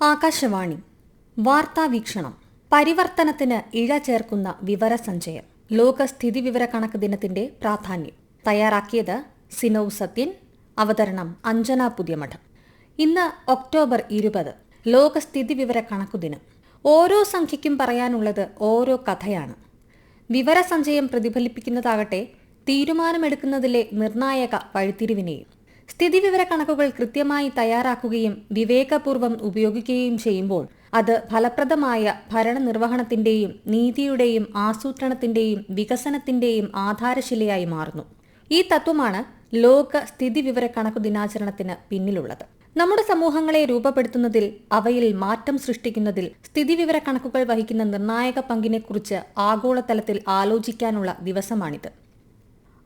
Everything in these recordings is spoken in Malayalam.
ആകാശവാണി. വാർത്താ വീക്ഷണം. പരിവർത്തനത്തിന് ഇഴ ചേർക്കുന്ന വിവരസഞ്ചയം. ലോക സ്ഥിതിവിവര കണക്ക് ദിനത്തിന്റെ പ്രാധാന്യം. തയ്യാറാക്കിയത് സിനോവ് സത്യൻ. അവതരണം അഞ്ജന പുതിയമഠം. ഇന്ന് ഒക്ടോബർ ഇരുപത്. ലോക സ്ഥിതിവിവര കണക്കു ദിനം. ഓരോ സംഖ്യയ്ക്കും പറയാനുള്ളത് ഓരോ കഥയാണ്. വിവരസഞ്ചയം പ്രതിഫലിപ്പിക്കുന്നതാകട്ടെ തീരുമാനമെടുക്കുന്നതിലെ നിർണായക വഴിത്തിരിവിനെയും സ്ഥിതിവിവര കണക്കുകൾ കൃത്യമായി തയ്യാറാക്കുകയും വിവേകപൂർവം ഉപയോഗിക്കുകയും ചെയ്യുമ്പോൾ അത് ഫലപ്രദമായ ഭരണനിർവഹണത്തിന്റെയും നീതിയുടെയും ആസൂത്രണത്തിന്റെയും വികസനത്തിന്റെയും ആധാരശിലയായി മാറുന്നു. ഈ തത്വമാണ് ലോക സ്ഥിതിവിവര കണക്കു ദിനാചരണത്തിന് പിന്നിലുള്ളത്. നമ്മുടെ സമൂഹങ്ങളെ രൂപപ്പെടുത്തുന്നതിൽ അവയിൽ മാറ്റം സൃഷ്ടിക്കുന്നതിൽ സ്ഥിതിവിവര കണക്കുകൾ വഹിക്കുന്ന നിർണായക പങ്കിനെക്കുറിച്ച് ആഗോളതലത്തിൽ ആലോചിക്കാനുള്ള ദിവസമാണിത്.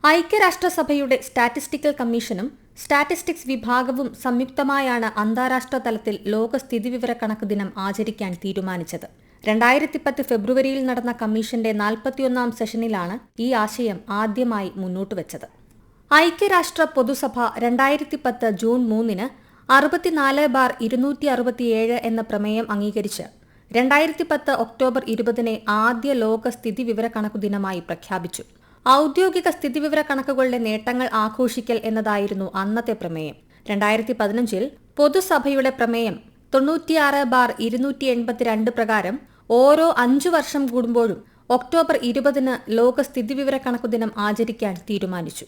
ഐക്യരാഷ്ട്രസഭയുടെ സ്റ്റാറ്റിസ്റ്റിക്കൽ കമ്മീഷനും സ്റ്റാറ്റിസ്റ്റിക്സ് വിഭാഗവും സംയുക്തമായാണ് അന്താരാഷ്ട്ര തലത്തിൽ ലോക സ്ഥിതിവിവര കണക്ക് ദിനം ആചരിക്കാൻ തീരുമാനിച്ചത്. രണ്ടായിരത്തി പത്ത് ഫെബ്രുവരിയിൽ നടന്ന കമ്മീഷന്റെ നാൽപ്പത്തിയൊന്നാം സെഷനിലാണ് ഈ ആശയം ആദ്യമായി മുന്നോട്ട് വെച്ചത്. ഐക്യരാഷ്ട്ര പൊതുസഭ രണ്ടായിരത്തി പത്ത് ജൂൺ മൂന്നിന് അറുപത്തിനാല് ബാർ ഇരുന്നൂറ്റി അറുപത്തിയേഴ് എന്ന പ്രമേയം അംഗീകരിച്ച് രണ്ടായിരത്തി പത്ത് ഒക്ടോബർ ഇരുപതിനെ ആദ്യ ലോക സ്ഥിതിവിവര കണക്കു ദിനമായി പ്രഖ്യാപിച്ചു. ഔദ്യോഗിക സ്ഥിതിവിവര കണക്കുകളുടെ നേട്ടങ്ങൾ ആഘോഷിക്കൽ എന്നതായിരുന്നു അന്നത്തെ പ്രമേയം. രണ്ടായിരത്തി പതിനഞ്ചിൽ പൊതുസഭയുടെ പ്രമേയം തൊണ്ണൂറ്റിയാറ് ബാർ ഇരുന്നൂറ്റി എൺപത്തിരണ്ട് പ്രകാരം ഓരോ അഞ്ചു വർഷം കൂടുമ്പോഴും ഒക്ടോബർ ഇരുപതിന് ലോക സ്ഥിതിവിവര കണക്കു ദിനം ആചരിക്കാൻ തീരുമാനിച്ചു.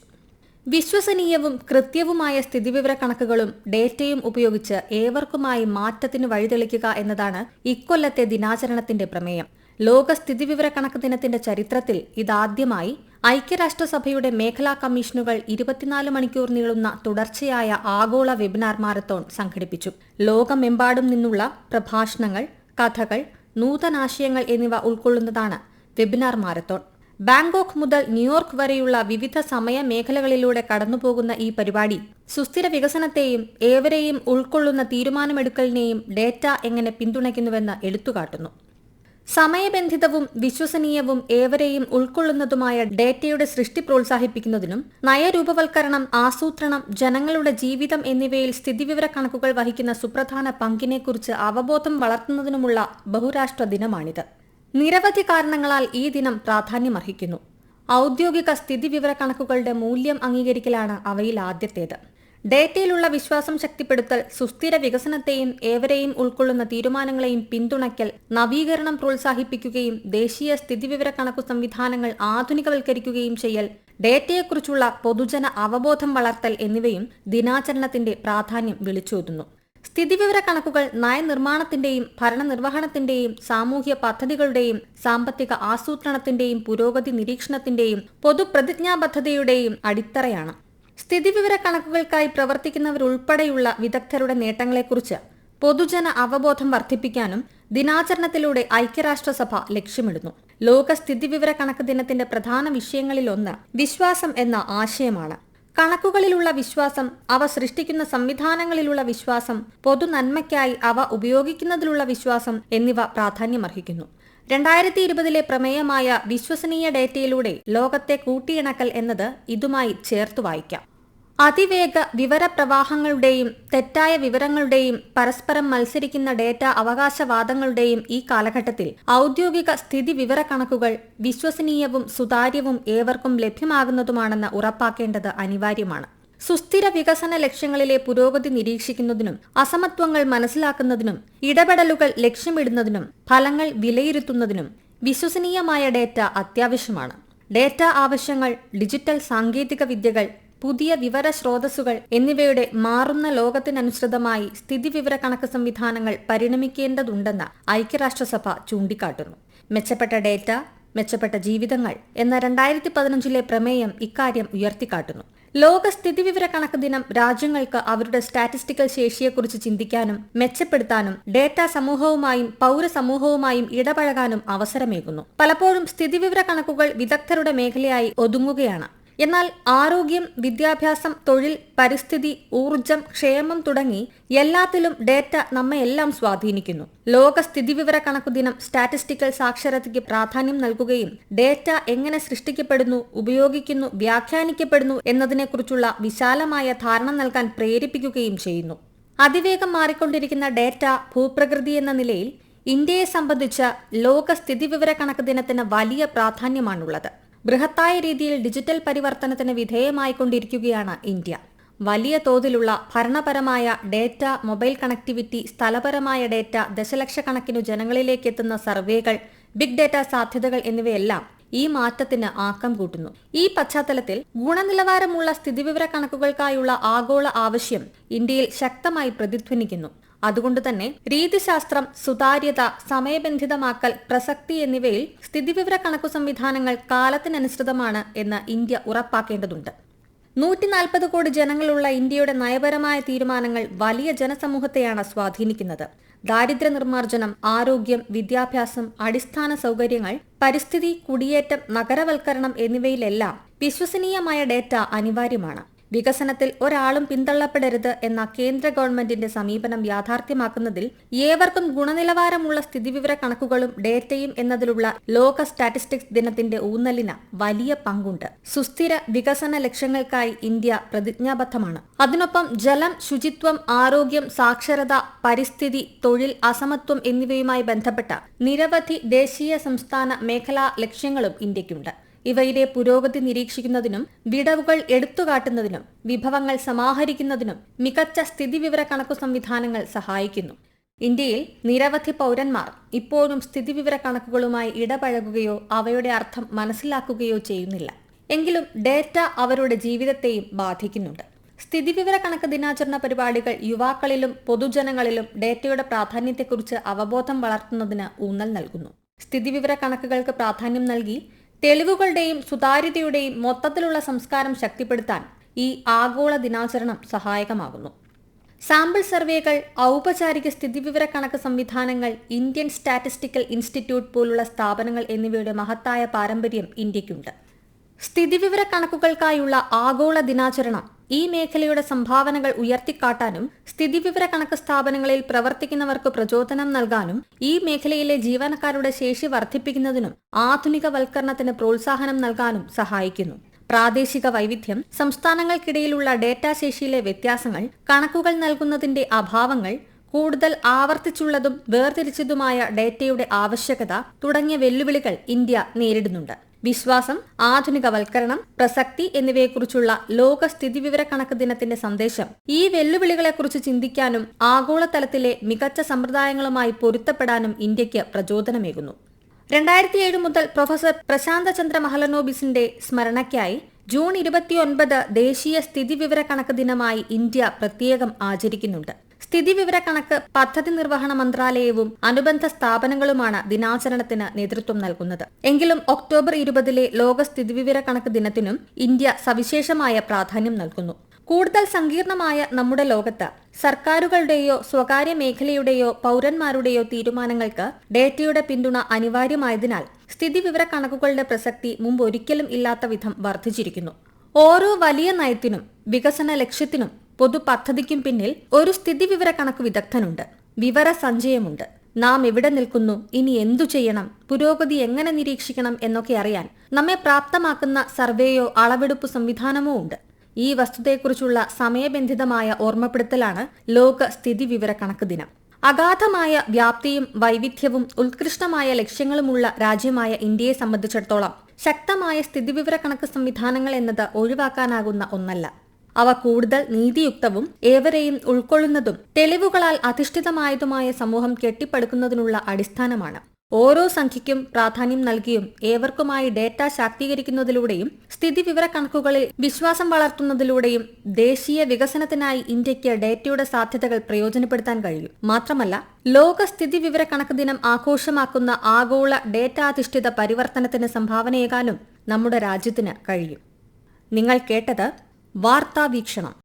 വിശ്വസനീയവും കൃത്യവുമായ സ്ഥിതിവിവര കണക്കുകളും ഡേറ്റയും ഉപയോഗിച്ച് ഏവർക്കുമായി മാറ്റത്തിന് വഴിതെളിക്കുക എന്നതാണ് ഇക്കൊല്ലത്തെ ദിനാചരണത്തിന്റെ പ്രമേയം. ലോക സ്ഥിതിവിവര കണക്ക് ദിനത്തിന്റെ ചരിത്രത്തിൽ ഇതാദ്യമായി ഐക്യരാഷ്ട്രസഭയുടെ മേഖലാ കമ്മീഷനുകൾ ഇരുപത്തിനാല് മണിക്കൂർ നീളുന്ന തുടർച്ചയായ ആഗോള വെബിനാർ മാരത്തോൺ സംഘടിപ്പിച്ചു. ലോകമെമ്പാടും നിന്നുള്ള പ്രഭാഷണങ്ങൾ കഥകൾ നൂതനാശയങ്ങൾ എന്നിവ ഉൾക്കൊള്ളുന്നതാണ് വെബിനാർ മാരത്തോൺ. ബാങ്കോക്ക് മുതൽ ന്യൂയോർക്ക് വരെയുള്ള വിവിധ സമയ മേഖലകളിലൂടെ കടന്നുപോകുന്ന ഈ പരിപാടി സുസ്ഥിര വികസനത്തെയും ഏവരെയും ഉൾക്കൊള്ളുന്ന തീരുമാനമെടുക്കലിനെയും ഡേറ്റ എങ്ങനെ പിന്തുണയ്ക്കുന്നുവെന്ന് എടുത്തുകാട്ടുന്നു. സമയബന്ധിതവും വിശ്വസനീയവും ഏവരെയും ഉൾക്കൊള്ളുന്നതുമായ ഡേറ്റയുടെ സൃഷ്ടി പ്രോത്സാഹിപ്പിക്കുന്നതിനും നയരൂപവൽക്കരണം ആസൂത്രണം ജനങ്ങളുടെ ജീവിതം എന്നിവയിൽ സ്ഥിതിവിവര കണക്കുകൾ വഹിക്കുന്ന സുപ്രധാന പങ്കിനെക്കുറിച്ച് അവബോധം വളർത്തുന്നതിനുമുള്ള ബഹുരാഷ്ട്ര ദിനമാണിത്. നിരവധി കാരണങ്ങളാൽ ഈ ദിനം പ്രാധാന്യമർഹിക്കുന്നു. ഔദ്യോഗിക സ്ഥിതിവിവര കണക്കുകളുടെ മൂല്യം അംഗീകരിക്കലാണ് അവയിൽ ആദ്യത്തേത് ഡേറ്റയിലുള്ള വിശ്വാസം ശക്തിപ്പെടുത്തൽ സുസ്ഥിര വികസനത്തെയും ഏവരെയും ഉൾക്കൊള്ളുന്ന തീരുമാനങ്ങളെയും പിന്തുണയ്ക്കൽ നവീകരണം പ്രോത്സാഹിപ്പിക്കുകയും ദേശീയ സ്ഥിതിവിവര കണക്കു സംവിധാനങ്ങൾ ആധുനികവൽക്കരിക്കുകയും ചെയ്യൽ ഡേറ്റയെക്കുറിച്ചുള്ള പൊതുജന അവബോധം വളർത്തൽ എന്നിവയും ദിനാചരണത്തിന്റെ പ്രാധാന്യം വിളിച്ചോതുന്നു. സ്ഥിതിവിവര കണക്കുകൾ നയനിർമ്മാണത്തിന്റെയും ഭരണനിർവഹണത്തിന്റെയും സാമൂഹ്യ പദ്ധതികളുടെയും സാമ്പത്തിക ആസൂത്രണത്തിന്റെയും പുരോഗതി നിരീക്ഷണത്തിന്റെയും പൊതുപ്രതിജ്ഞാബദ്ധതയുടെയും അടിത്തറയാണ്. സ്ഥിതിവിവര കണക്കുകൾക്കായി പ്രവർത്തിക്കുന്നവരുൾപ്പെടെയുള്ള വിദഗ്ധരുടെ നേട്ടങ്ങളെക്കുറിച്ച് പൊതുജന അവബോധം വർദ്ധിപ്പിക്കാനും ദിനാചരണത്തിലൂടെ ഐക്യരാഷ്ട്രസഭ ലക്ഷ്യമിടുന്നു. ലോക സ്ഥിതിവിവര കണക്ക് ദിനത്തിന്റെ പ്രധാന വിഷയങ്ങളിലൊന്ന് വിശ്വാസം എന്ന ആശയമാണ്. കണക്കുകളിലുള്ള വിശ്വാസം അവ സൃഷ്ടിക്കുന്ന സംവിധാനങ്ങളിലുള്ള വിശ്വാസം പൊതു നന്മയ്ക്കായി അവ ഉപയോഗിക്കുന്നതിലുള്ള വിശ്വാസം എന്നിവ പ്രാധാന്യമർഹിക്കുന്നു. രണ്ടായിരത്തി ഇരുപതിലെ പ്രമേയമായ വിശ്വസനീയ ഡേറ്റയിലൂടെ ലോകത്തെ കൂട്ടിയിണക്കൽ എന്നത് ഇതുമായി ചേർത്തു വായിക്കാം. അതിവേഗ വിവരപ്രവാഹങ്ങളുടെയും തെറ്റായ വിവരങ്ങളുടെയും പരസ്പരം മത്സരിക്കുന്ന ഡേറ്റ അവകാശവാദങ്ങളുടെയും ഈ കാലഘട്ടത്തിൽ ഔദ്യോഗിക സ്ഥിതി വിവര കണക്കുകൾ വിശ്വസനീയവും സുതാര്യവും ഏവർക്കും ലഭ്യമാകുന്നതുമാണെന്ന് ഉറപ്പാക്കേണ്ടത് അനിവാര്യമാണ്. സുസ്ഥിര വികസന ലക്ഷ്യങ്ങളിലെ പുരോഗതി നിരീക്ഷിക്കുന്നതിനും അസമത്വങ്ങൾ മനസ്സിലാക്കുന്നതിനും ഇടപെടലുകൾ ലക്ഷ്യമിടുന്നതിനും ഫലങ്ങൾ വിലയിരുത്തുന്നതിനും വിശ്വസനീയമായ ഡേറ്റ അത്യാവശ്യമാണ്. ഡേറ്റ ആവശ്യങ്ങൾ ഡിജിറ്റൽ സാങ്കേതിക വിദ്യകൾ പുതിയ വിവര സ്രോതസ്സുകൾ എന്നിവയുടെ മാറുന്ന ലോകത്തിനനുസൃതമായി സ്ഥിതിവിവര കണക്ക് സംവിധാനങ്ങൾ പരിണമിക്കേണ്ടതുണ്ടെന്ന് ഐക്യരാഷ്ട്രസഭ ചൂണ്ടിക്കാട്ടുന്നു. മെച്ചപ്പെട്ട ഡേറ്റ മെച്ചപ്പെട്ട ജീവിതങ്ങൾ എന്ന രണ്ടായിരത്തി പതിനഞ്ചിലെ പ്രമേയം ഇക്കാര്യം ഉയർത്തിക്കാട്ടുന്നു. ലോക സ്ഥിതിവിവര കണക്ക് ദിനം രാജ്യങ്ങൾക്ക് അവരുടെ സ്റ്റാറ്റിസ്റ്റിക്കൽ ശേഷിയെക്കുറിച്ച് ചിന്തിക്കാനും മെച്ചപ്പെടുത്താനും ഡേറ്റ സമൂഹവുമായും പൗരസമൂഹവുമായും ഇടപഴകാനും അവസരമേകുന്നു. പലപ്പോഴും സ്ഥിതിവിവര കണക്കുകൾ വിദഗ്ധരുടെ മേഖലയായി ഒതുങ്ങുകയാണ്. എന്നാൽ ആരോഗ്യം വിദ്യാഭ്യാസം തൊഴിൽ പരിസ്ഥിതി ഊർജം ക്ഷേമം തുടങ്ങി എല്ലാത്തിലും ഡേറ്റ നമ്മയെല്ലാം സ്വാധീനിക്കുന്നു. ലോക സ്ഥിതിവിവര കണക്കു ദിനം സ്റ്റാറ്റിസ്റ്റിക്കൽ സാക്ഷരതയ്ക്ക് പ്രാധാന്യം നൽകുകയും ഡേറ്റ എങ്ങനെ സൃഷ്ടിക്കപ്പെടുന്നു ഉപയോഗിക്കുന്നു വ്യാഖ്യാനിക്കപ്പെടുന്നു എന്നതിനെക്കുറിച്ചുള്ള വിശാലമായ ധാരണ നൽകാൻ പ്രേരിപ്പിക്കുകയും ചെയ്യുന്നു. അതിവേഗം മാറിക്കൊണ്ടിരിക്കുന്ന ഡേറ്റ ഭൂപ്രകൃതി എന്ന നിലയിൽ ഇന്ത്യയെ സംബന്ധിച്ച ലോക സ്ഥിതിവിവര കണക്ക് ദിനത്തിന് വലിയ പ്രാധാന്യമാണുള്ളത്. ബൃഹത്തായ രീതിയിൽ ഡിജിറ്റൽ പരിവർത്തനത്തിന് വിധേയമായിക്കൊണ്ടിരിക്കുകയാണ് ഇന്ത്യ. വലിയ തോതിലുള്ള ഭരണപരമായ ഡേറ്റ മൊബൈൽ കണക്ടിവിറ്റി സ്ഥലപരമായ ഡേറ്റ ദശലക്ഷക്കണക്കിനു ജനങ്ങളിലേക്ക് എത്തുന്ന സർവേകൾ ബിഗ് ഡേറ്റ സാധ്യതകൾ എന്നിവയെല്ലാം ഈ മാറ്റത്തിന് ആക്കം കൂട്ടുന്നു. ഈ പശ്ചാത്തലത്തിൽ ഗുണനിലവാരമുള്ള സ്ഥിതിവിവര കണക്കുകൾക്കായുള്ള ആഗോള ആവശ്യം ഇന്ത്യയിൽ ശക്തമായി പ്രതിധ്വനിക്കുന്നു. അതുകൊണ്ട് തന്നെ രീതിശാസ്ത്രം സുതാര്യത സമയബന്ധിതമാക്കൽ പ്രസക്തി എന്നിവയിൽ സ്ഥിതിവിവര കണക്കു സംവിധാനങ്ങൾ കാലത്തിനനുസൃതമാണ് എന്ന് ഇന്ത്യ ഉറപ്പാക്കേണ്ടതുണ്ട്. നൂറ്റി നാൽപ്പത് കോടി ജനങ്ങളുള്ള ഇന്ത്യയുടെ നയപരമായ തീരുമാനങ്ങൾ വലിയ ജനസമൂഹത്തെയാണ് സ്വാധീനിക്കുന്നത്. ദാരിദ്ര്യ നിർമ്മാർജനം ആരോഗ്യം വിദ്യാഭ്യാസം അടിസ്ഥാന സൗകര്യങ്ങൾ പരിസ്ഥിതി കുടിയേറ്റം നഗരവൽക്കരണം എന്നിവയിലെല്ലാം വിശ്വസനീയമായ ഡേറ്റ അനിവാര്യമാണ്. വികസനത്തിൽ ഒരാളും പിന്തള്ളപ്പെടരുത് എന്ന കേന്ദ്ര ഗവൺമെന്റിന്റെ സമീപനം യാഥാർത്ഥ്യമാക്കുന്നതിൽ ഏവർക്കും ഗുണനിലവാരമുള്ള സ്ഥിതിവിവര കണക്കുകളും ഡേറ്റയും എന്നതിലുള്ള ലോക സ്റ്റാറ്റിസ്റ്റിക്സ് ദിനത്തിന്റെ ഊന്നലിന് വലിയ പങ്കുണ്ട്. സുസ്ഥിര വികസന ലക്ഷ്യങ്ങൾക്കായി ഇന്ത്യ പ്രതിജ്ഞാബദ്ധമാണ്. അതിനൊപ്പം ജലം ശുചിത്വം ആരോഗ്യം സാക്ഷരത പരിസ്ഥിതി തൊഴിൽ അസമത്വം എന്നിവയുമായി ബന്ധപ്പെട്ട നിരവധി ദേശീയ സംസ്ഥാന മേഖലാ ലക്ഷ്യങ്ങളും ഇന്ത്യക്കുണ്ട്. ഇവയുടെ പുരോഗതി നിരീക്ഷിക്കുന്നതിനും വിടവുകൾ എടുത്തുകാട്ടുന്നതിനും വിഭവങ്ങൾ സമാഹരിക്കുന്നതിനും മികച്ച സ്ഥിതിവിവര കണക്കു സംവിധാനങ്ങൾ സഹായിക്കുന്നു. ഇന്ത്യയിൽ നിരവധി പൗരന്മാർ ഇപ്പോഴും സ്ഥിതിവിവര കണക്കുകളുമായി ഇടപഴകുകയോ അവയുടെ അർത്ഥം മനസ്സിലാക്കുകയോ ചെയ്യുന്നില്ല. എങ്കിലും ഡേറ്റ അവരുടെ ജീവിതത്തെയും ബാധിക്കുന്നുണ്ട്. സ്ഥിതിവിവര കണക്ക് ദിനാചരണ പരിപാടികൾ യുവാക്കളിലും പൊതുജനങ്ങളിലും ഡേറ്റയുടെ പ്രാധാന്യത്തെക്കുറിച്ച് അവബോധം വളർത്തുന്നതിന് ഊന്നൽ നൽകുന്നു. സ്ഥിതിവിവര കണക്കുകൾക്ക് പ്രാധാന്യം നൽകി തെളിവുകളുടെയും സുതാര്യതയുടെയും മൊത്തത്തിലുള്ള സംസ്കാരം ശക്തിപ്പെടുത്താൻ ഈ ആഗോള ദിനാചരണം സഹായകമാകുന്നു. സാമ്പിൾ സർവേകൾ ഔപചാരിക സ്ഥിതിവിവര കണക്ക് സംവിധാനങ്ങൾ ഇന്ത്യൻ സ്റ്റാറ്റിസ്റ്റിക്കൽ ഇൻസ്റ്റിറ്റ്യൂട്ട് പോലുള്ള സ്ഥാപനങ്ങൾ എന്നിവയുടെ മഹത്തായ പാരമ്പര്യം ഇന്ത്യയ്ക്കുണ്ട് സ്ഥിതിവിവര കണക്കുകൾക്കായുള്ള ആഗോള ദിനാചരണം ഈ മേഖലയുടെ സംഭാവനകൾ ഉയർത്തിക്കാട്ടാനും സ്ഥിതിവിവര കണക്ക് സ്ഥാപനങ്ങളിൽ പ്രവർത്തിക്കുന്നവർക്ക് പ്രചോദനം നൽകാനും ഈ മേഖലയിലെ ജീവനക്കാരുടെ ശേഷി വർദ്ധിപ്പിക്കുന്നതിനും ആധുനികവൽക്കരണത്തിന് പ്രോത്സാഹനം നൽകാനും സഹായിക്കുന്നു. പ്രാദേശിക വൈവിധ്യം സംസ്ഥാനങ്ങൾക്കിടയിലുള്ള ഡാറ്റാ ശേഷിയിലെ വ്യത്യാസങ്ങൾ കണക്കുകൾ നൽകുന്നതിന്റെ അഭാവങ്ങൾ കൂടുതൽ ആവർത്തിച്ചുള്ളതും വേർതിരിച്ചതുമായ ഡേറ്റയുടെ ആവശ്യകത തുടങ്ങിയ വെല്ലുവിളികൾ ഇന്ത്യ നേരിടുന്നുണ്ട്. വിശ്വാസം ആധുനികവൽക്കരണം പ്രസക്തി എന്നിവയെക്കുറിച്ചുള്ള ലോക സ്ഥിതിവിവര കണക്ക് ദിനത്തിന്റെ സന്ദേശം. ഈ വെല്ലുവിളികളെക്കുറിച്ച് ചിന്തിക്കാനും ആഗോളതലത്തിലെ മികച്ച സമ്പ്രദായങ്ങളുമായി പൊരുത്തപ്പെടാനും ഇന്ത്യയ്ക്ക് പ്രചോദനമേകുന്നു. രണ്ടായിരത്തി ഏഴ് മുതൽ പ്രൊഫസർ പ്രശാന്ത ചന്ദ്ര മഹലനോബിസിന്റെ സ്മരണയ്ക്കായി ജൂൺ ഇരുപത്തിയൊൻപത് ദേശീയ സ്ഥിതിവിവര കണക്ക് ദിനമായി ഇന്ത്യ പ്രത്യേകം ആചരിക്കുന്നുണ്ട്. സ്ഥിതിവിവര കണക്ക് പദ്ധതി നിർവഹണ മന്ത്രാലയവും അനുബന്ധ സ്ഥാപനങ്ങളുമാണ് ദിനാചരണത്തിന് നേതൃത്വം നൽകുന്നത്. എങ്കിലും ഒക്ടോബർ ഇരുപതിലെ ലോക സ്ഥിതിവിവര കണക്ക് ദിനത്തിനും ഇന്ത്യ സവിശേഷമായ പ്രാധാന്യം നൽകുന്നു. കൂടുതൽ സങ്കീർണമായ നമ്മുടെ ലോകത്ത് സർക്കാരുകളുടെയോ സ്വകാര്യ മേഖലയുടെയോ പൗരന്മാരുടെയോ തീരുമാനങ്ങൾക്ക് ഡേറ്റയുടെ പിന്തുണ അനിവാര്യമായതിനാൽ സ്ഥിതിവിവര കണക്കുകളുടെ പ്രസക്തി മുമ്പൊരിക്കലും ഇല്ലാത്ത വിധം വർദ്ധിച്ചിരിക്കുന്നു. ഓരോ വലിയ നയത്തിനും വികസന ലക്ഷ്യത്തിനും പൊതു പദ്ധതിക്കും പിന്നിൽ ഒരു സ്ഥിതിവിവര കണക്ക് വിദഗ്ധനുണ്ട്. വിവര സഞ്ചയമുണ്ട്. നാം എവിടെ നിൽക്കുന്നു? ഇനി എന്തു ചെയ്യണം? പുരോഗതി എങ്ങനെ നിരീക്ഷിക്കണം എന്നൊക്കെ അറിയാൻ നമ്മെ പ്രാപ്തമാക്കുന്ന സർവേയോ അളവെടുപ്പ് സംവിധാനമോ ഉണ്ട്. ഈ വസ്തുതയെക്കുറിച്ചുള്ള സമയബന്ധിതമായ ഓർമ്മപ്പെടുത്തലാണ് ലോക സ്ഥിതി വിവര കണക്ക് ദിനം. അഗാധമായ വ്യാപ്തിയും വൈവിധ്യവും ഉത്കൃഷ്ടമായ ലക്ഷ്യങ്ങളുമുള്ള രാജ്യമായ ഇന്ത്യയെ സംബന്ധിച്ചിടത്തോളം ശക്തമായ സ്ഥിതിവിവര കണക്ക് സംവിധാനങ്ങൾ എന്നത് ഒഴിവാക്കാനാകുന്ന ഒന്നല്ല. അവ കൂടുതൽ നീതിയുക്തവും ഏവരെയും ഉൾക്കൊള്ളുന്നതും തെളിവുകളാൽ അധിഷ്ഠിതമായതുമായ സമൂഹം കെട്ടിപ്പടുക്കുന്നതിനുള്ള അടിസ്ഥാനമാണ്. ഓരോ സംഖ്യയ്ക്കും പ്രാധാന്യം നൽകിയും ഏവർക്കുമായി ഡേറ്റ ശാക്തീകരിക്കുന്നതിലൂടെയും സ്ഥിതിവിവര കണക്കുകളിൽ വിശ്വാസം വളർത്തുന്നതിലൂടെയും ദേശീയ വികസനത്തിനായി ഇന്ത്യയ്ക്ക് ഡേറ്റയുടെ സാധ്യതകൾ പ്രയോജനപ്പെടുത്താൻ കഴിയും. മാത്രമല്ല ലോക സ്ഥിതിവിവര കണക്ക് ദിനം ആഘോഷമാക്കുന്ന ആഗോള ഡേറ്റാധിഷ്ഠിത പരിവർത്തനത്തിന് സംഭാവനയേകാനും നമ്മുടെ രാജ്യത്തിന് കഴിയും. നിങ്ങൾ കേട്ടത് വാർത്താ വീക്ഷണം.